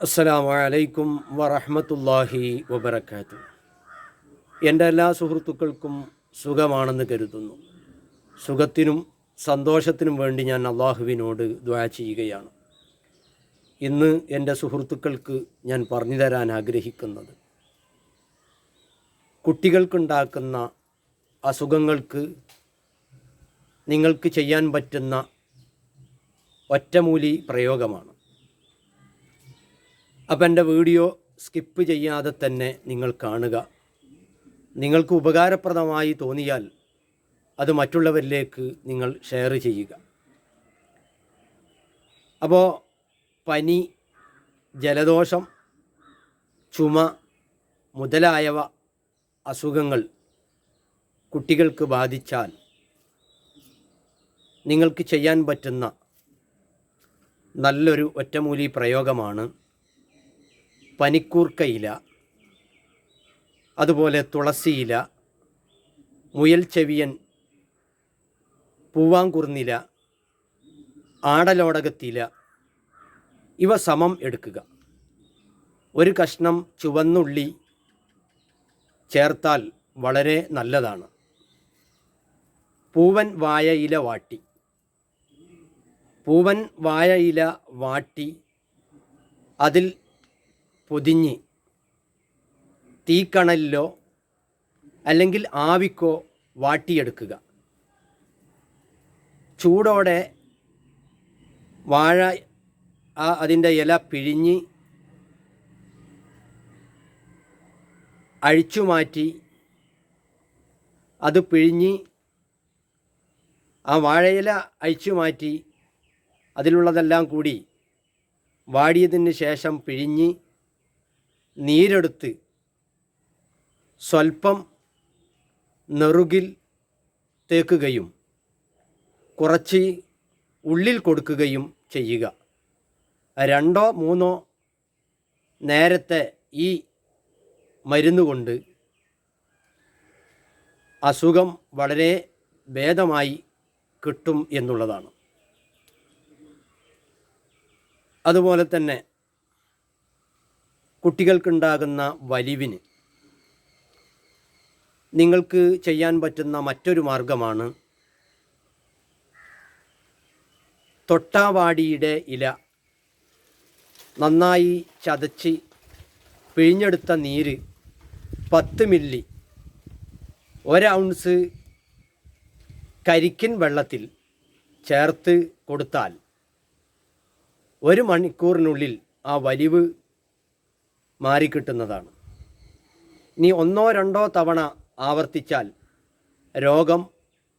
അസ്സലാമു അലൈക്കും വറഹമത്തല്ലാഹി വബറകാതുഹു. എന്റെ എല്ലാ സുഹൃത്തുക്കൾക്കും സുഖമാണെന്ന് കരുതുന്നു. സുഖത്തിനും സന്തോഷത്തിനും വേണ്ടി ഞാൻ അള്ളാഹുവിനോട് ദ്വാ ചെയ്യുകയാണ്. ഇന്ന് എന്റെ സുഹൃത്തുക്കൾക്ക് ഞാൻ പറഞ്ഞു തരാൻ ആഗ്രഹിക്കുന്നത് കുട്ടികൾക്കുണ്ടാക്കുന്ന അസുഖങ്ങൾക്ക് നിങ്ങൾക്ക് ചെയ്യാൻ പറ്റുന്ന ഒറ്റമൂലി പ്രയോഗമാണ്. അപ്പം എന്റെ വീഡിയോ സ്കിപ്പ് ചെയ്യാതെ തന്നെ നിങ്ങൾ കാണുക. നിങ്ങൾക്ക് ഉപകാരപ്രദമായി തോന്നിയാൽ അത് മറ്റുള്ളവരിലേക്ക് നിങ്ങൾ ഷെയർ ചെയ്യുക. അപ്പോൾ പനി ജലദോഷം ചുമ മുതലായവ അസുഖങ്ങൾ കുട്ടികൾക്ക് ബാധിച്ചാൽ നിങ്ങൾക്ക് ചെയ്യാൻ പറ്റുന്ന നല്ലൊരു ഒറ്റമൂലി പ്രയോഗമാണ് പനിക്കൂർക്കയില അതുപോലെ തുളസിയില മുയൽ ചെവിയൻ പൂവാങ്കുറുന്നില ആടലോടകത്തില ഇവ സമം എടുക്കുക. ഒരു കഷ്ണം ചുവന്നുള്ളി ചേർത്താൽ വളരെ നല്ലതാണ്. പൂവൻ വായ ഇല വാട്ടി. പൂവൻ വായ ഇല വാട്ടി. അതിൽ പൊതിഞ്ഞ് തീക്കണലിലോ അല്ലെങ്കിൽ ആവിക്കോ വാട്ടിയെടുക്കുക. ചൂടോടെ വാഴ ആ അതിന്റെ ഇല പിഴിഞ്ഞ് അഴിച്ചു മാറ്റി അത് പിഴിഞ്ഞ് ആ വാഴയില അഴിച്ചു മാറ്റി അതിലുള്ളതെല്ലാം കൂടി വാടിയതിന് ശേഷം പിഴിഞ്ഞ് നീരെടുത്ത് സ്വൽപ്പം നെറുകിൽ തേക്കുകയും കുറച്ച് ഉള്ളിൽ കൊടുക്കുകയും ചെയ്യുക. രണ്ടോ മൂന്നോ നേരത്തെ ഈ മരുന്ന് കൊണ്ട് അസുഖം വളരെ ഭേദമായി കിട്ടും എന്നുള്ളതാണ്. അതുപോലെ തന്നെ കുട്ടികൾക്കുണ്ടാകുന്ന വലിവിന് നിങ്ങൾക്ക് ചെയ്യാൻ പറ്റുന്ന മറ്റൊരു മാർഗമാണ് തൊട്ടാവാടിയുടെ ഇല. നന്നായി ചതച്ച് പിഴിഞ്ഞെടുത്ത നീര് പത്ത് മില്ലി ഒരൗൺസ് കരിക്കിൻ വെള്ളത്തിൽ ചേർത്ത് കൊടുത്താൽ ഒരു മണിക്കൂറിനുള്ളിൽ ആ വലിവ് മാറിക്കിട്ടുന്നതാണ്. ഇനി ഒന്നോ രണ്ടോ തവണ ആവർത്തിച്ചാൽ രോഗം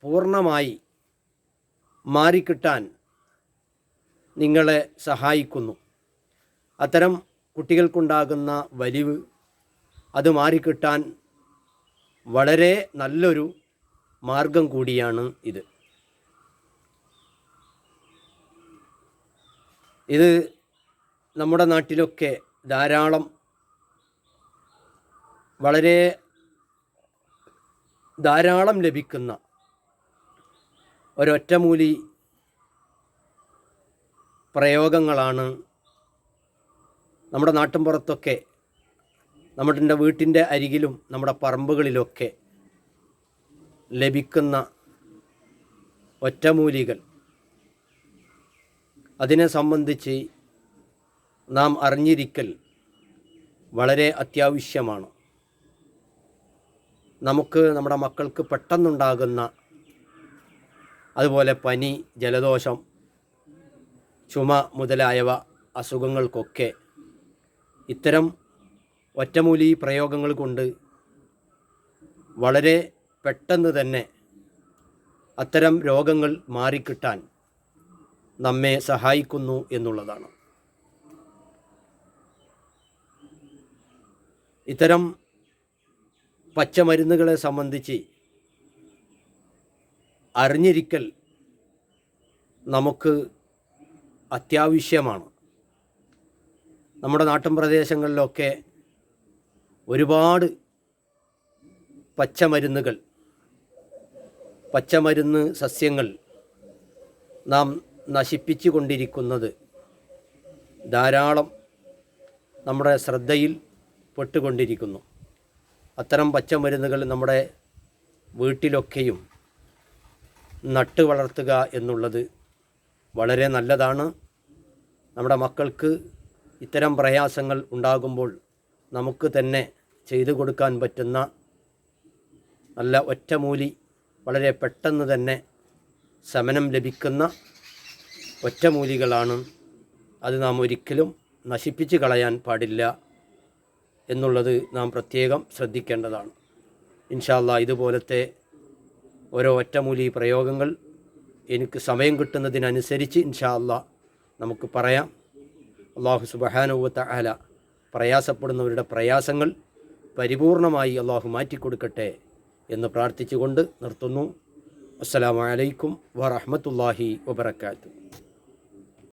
പൂർണമായി മാറിക്കിട്ടാൻ നിങ്ങളെ സഹായിക്കുന്നു. അത്തരം കുട്ടികൾക്കുണ്ടാകുന്ന വലിവ് അത് മാറിക്കിട്ടാൻ വളരെ നല്ലൊരു മാർഗം കൂടിയാണ് ഇത്. ഇത് നമ്മുടെ നാട്ടിലൊക്കെ ധാരാളം വളരെ ധാരാളം ലഭിക്കുന്ന ഒരൊറ്റമൂലി പ്രയോഗങ്ങളാണ് നമ്മുടെ നാട്ടിൻപുറത്തൊക്കെ നമ്മുടെ വീട്ടിന്റെ അരികിലും നമ്മുടെ പറമ്പുകളിലൊക്കെ ലഭിക്കുന്ന ഒറ്റമൂലികൾ അതിനെ സംബന്ധിച്ച് നാം അറിഞ്ഞിരിക്കൽ വളരെ അത്യാവശ്യമാണ്. നമുക്ക് നമ്മുടെ മക്കൾക്ക് പെട്ടെന്നുണ്ടാകുന്ന അതുപോലെ പനി ജലദോഷം ചുമ മുതലായവ അസുഖങ്ങൾക്കൊക്കെ ഇത്തരം ഒറ്റമൂലി പ്രയോഗങ്ങൾ കൊണ്ട് വളരെ പെട്ടെന്ന് തന്നെ അത്തരം രോഗങ്ങൾ മാറിക്കിട്ടാൻ നമ്മെ സഹായിക്കുന്നു എന്നുള്ളതാണ്. ഇത്തരം പച്ചമരുന്നുകളെ സംബന്ധിച്ച് അറിഞ്ഞിരിക്കൽ നമുക്ക് അത്യാവശ്യമാണ്. നമ്മുടെ നാട്ടിൻ പ്രദേശങ്ങളിലൊക്കെ ഒരുപാട് പച്ചമരുന്നുകൾ പച്ചമരുന്ന് സസ്യങ്ങൾ നാം നശിപ്പിച്ചു കൊണ്ടിരിക്കുന്നത് ധാരാളം നമ്മുടെ ശ്രദ്ധയിൽ പെട്ടുകൊണ്ടിരിക്കുന്നു. അത്തരം പച്ചമരുന്നുകൾ നമ്മുടെ വീട്ടിലൊക്കെയും നട്ട് വളർത്തുക എന്നുള്ളത് വളരെ നല്ലതാണ്. നമ്മുടെ മക്കൾക്ക് ഇത്തരം പ്രയാസങ്ങൾ ഉണ്ടാകുമ്പോൾ നമുക്ക് തന്നെ ചെയ്തു കൊടുക്കാൻ പറ്റുന്ന നല്ല ഒറ്റമൂലി വളരെ പെട്ടെന്ന് തന്നെ ശമനം ലഭിക്കുന്ന ഒറ്റമൂലികളാണ്. അത് നാം ഒരിക്കലും നശിപ്പിച്ച് കളയാൻ പാടില്ല. എന്നുള്ളത് നാം പ്രത്യേകം ശ്രദ്ധിക്കേണ്ടതാണ്. ഇൻഷാല്ല ഇതുപോലത്തെ ഓരോ ഒറ്റമൂലി പ്രയോഗങ്ങൾ എനിക്ക് സമയം കിട്ടുന്നതിനനുസരിച്ച് ഇൻഷാല്ല നമുക്ക് പറയാം. അള്ളാഹു സുബഹാനുവത്ത അല പ്രയാസപ്പെടുന്നവരുടെ പ്രയാസങ്ങൾ പരിപൂർണമായി അള്ളാഹു മാറ്റിക്കൊടുക്കട്ടെ എന്ന് പ്രാർത്ഥിച്ചുകൊണ്ട് നിർത്തുന്നു. അസ്സലാമു അലൈക്കും വറഹ്മത്തുള്ളാഹി വബറകാതുഹു.